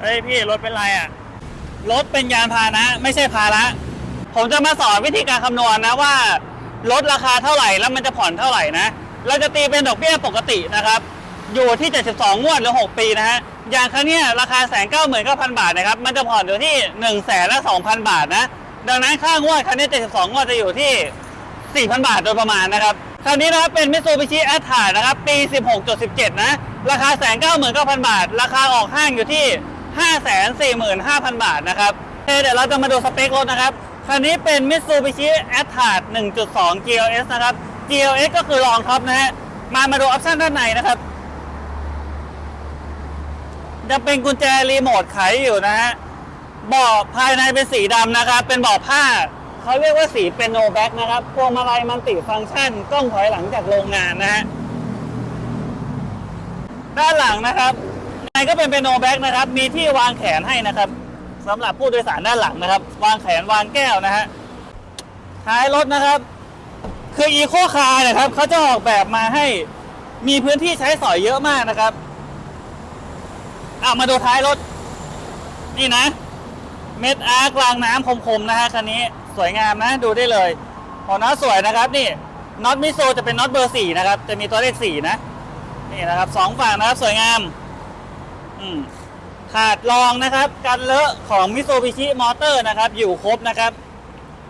เฮ้ยพี่รถเป็นไรอะ รถเป็นยานพาหนะ ไม่ใช่ภาระ ผมจะมาสอนวิธีการคำนวณนะว่าลดราคาเท่าไหร่แล้วมันจะผ่อนเท่าไหร่นะ เราจะตีเป็นดอกเบี้ยปกตินะครับ อยู่ที่ 72 งวดหรือ 6 ปีนะฮะ อย่างครั้งเนี้ยราคาแสนเก้าหมื่นเก้าพันบาทนะครับ มันจะผ่อนอยู่ที่1นึ่งแสนละสองพันบาทนะ ดังนั้นค่างวดครั้งนี้ 72 งวดจะอยู่ที่ 4,000 บาทโดยประมาณนะครับคราวนี้นะครับเป็น Mitsubishi a t r a นะครับ ปี 16.17 นะ ราคาแสนเก้าหมื่นเก้าพันบาท ราคาออกห้างอยู่ที่ 545,000 บาทนะครับเดี๋ยวเราจะมาดูสเปครถนะครับ คันนี้เป็น Mitsubishi a t r a 1.2 GLS นะครับ GLS ก็คือรองท็อปนะฮะ มามาดูออปชั่นด้านในนะครับ จะเป็นกุญแจรีโมทไขอยู่นะฮะเบาะภายในเป็นสีดำนะครับ เป็นเบาะผ้า เขาเรียกว่าสีเป็นโนแบ็กนะครับพวงมาลัยมันติฟังก์ชัน กล้องถอยหลังจากโรงงานนะฮะ ด้านหลังนะครับ นก็เป็นเป็นโนแบ็กนะครับ มีที่วางแขนให้นะครับสำหรับผู้โดยสารด้านหลังนะครับ วางแขนวางแก้วนะฮะท้ายรถนะครับ คืออีโคคาร์นะครับเขาจะออกแบบมาให้มีพื้นที่ใช้สอยเยอะมากนะครับเอามาดูท้ายรถ นี่นะ เม็ดอาร์กลางน้ำคมๆนะฮะคันนี้สวยงามนะ ดูได้เลยหัวน็อตสวยนะครับ นี่น็อตมิโซจะเป็นน็อตเบอร์สี่นะครับ จะมีตัวเลขสี่นะ นี่นะครับสองฝั่งนะครับ สวยงาม อืมขาดรองนะครับ กันเลอะของมิโซบิชิมอเตอร์นะครับ อยู่ครบนะครับ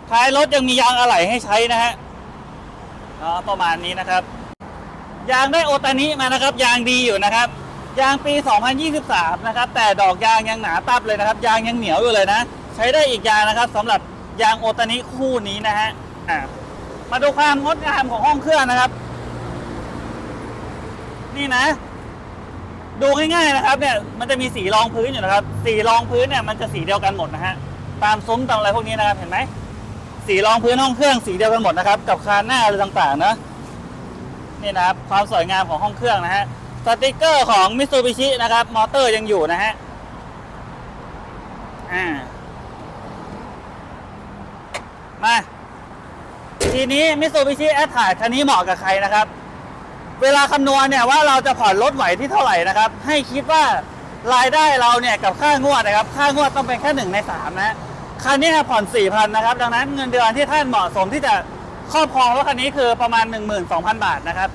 ท้ายรถยังมียางอะไหล่ให้ใช้นะฮะประมาณนี้นะครับ ยางได้โอตานิมานะครับ ยางดีอยู่นะครับ ยางปี 2023 นะครับ แต่ดอกยางยังหนาตับเลยนะครับ ยางยังเหนียวอยู่เลยนะ ใช้ได้อีกยางนะครับสำหรับยางโอตานิคู่นี้นะฮะมาดูความงดงามของห้องเครื่องนะครับ นี่นะ ดูง่ายๆนะครับเนี่ยมันจะมีสีรองพื้นอยู่นะครับ สีรองพื้นเนี่ยมันจะสีเดียวกันหมดนะฮะตามซุ้มตามอะไรพวกนี้นะครับเห็นไหมสีรองพื้นห้องเครื่องสีเดียวกันหมดนะครับ กับคานหน้าอะไรต่างๆนะนี่นะครับความสวยงามของห้องเครื่องนะฮะสติกเกอร์ของมิ t ซูบิชินะครับ มอเตอร์ยังอยู่นะฮะอ่ามาทีนี้มิ t ซูบิชิแอ t ท a คันนี้เหมาะกับใครนะครับ เวลาคำนวณเนี่ยว่าเราจะผ่อนรถไหวที่เท่าไหร่นะครับ ให้คิดว่ารายได้เราเนี่ยกับค่างวดนะครับ ค่างวดต้องเป็นแค่หนึ่งในสามนะคันนี้ผ่อน4 0 0 0นนะครับ ดังนั้นเงินเดือนที่ท่านเหมาะสมที่จะครอบครองรถคันนี้คือประมาณ 12,000 บาทนะครับ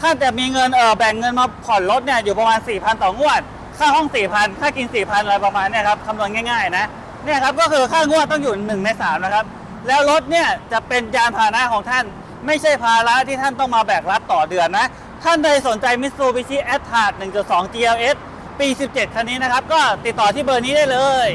ท่านจะมีเงินเออแบ่งเงินมาผ่อนรถเนี่ยอยู่ประมาณ 4,000 ต่องวด ค่าห้อง 4,000 ค่ากิน 4,000 อะไรประมาณเนี่ยครับคำนวณง่ายๆนะเนี่ยครับก็คือค่างวดต้องอยู่ 1 ใน 3 นะครับ แล้วรถเนี่ยจะเป็นยานพาหนะของท่าน ไม่ใช่ภาระที่ท่านต้องมาแบกรับต่อเดือนนะ ท่านใดสนใจ Mitsubishi a t t r a 1.2 GLS ปี 17 คันนี้นะครับ ก็ติดต่อที่เบอร์นี้ได้เลย